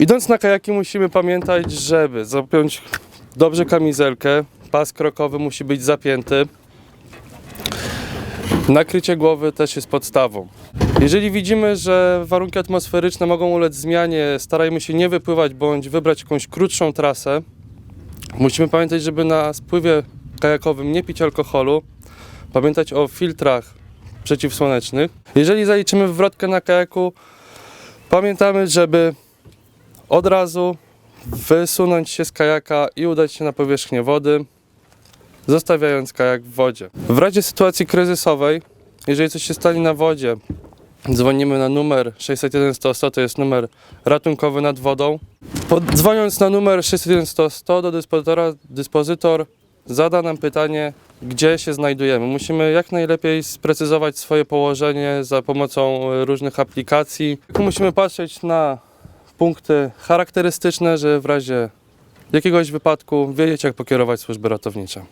Idąc na kajaki musimy pamiętać, żeby zapiąć dobrze kamizelkę, pas krokowy musi być zapięty. Nakrycie głowy też jest podstawą. Jeżeli widzimy, że warunki atmosferyczne mogą ulec zmianie, starajmy się nie wypływać bądź wybrać jakąś krótszą trasę. Musimy pamiętać, żeby na spływie kajakowym nie pić alkoholu, pamiętać o filtrach przeciwsłonecznych. Jeżeli zaliczymy wywrotkę na kajaku, pamiętamy, żeby od razu wysunąć się z kajaka i udać się na powierzchnię wody, zostawiając kajak w wodzie. W razie sytuacji kryzysowej, jeżeli coś się stanie na wodzie, dzwonimy na numer 601 100 100, to jest numer ratunkowy nad wodą. Pod- Dzwoniąc na numer 601 100 100 do dyspozytora, dyspozytor zada nam pytanie, gdzie się znajdujemy. Musimy jak najlepiej sprecyzować swoje położenie za pomocą e, różnych aplikacji. Musimy patrzeć na punkty charakterystyczne, że w razie jakiegoś wypadku wiedzieć, jak pokierować służby ratownicze.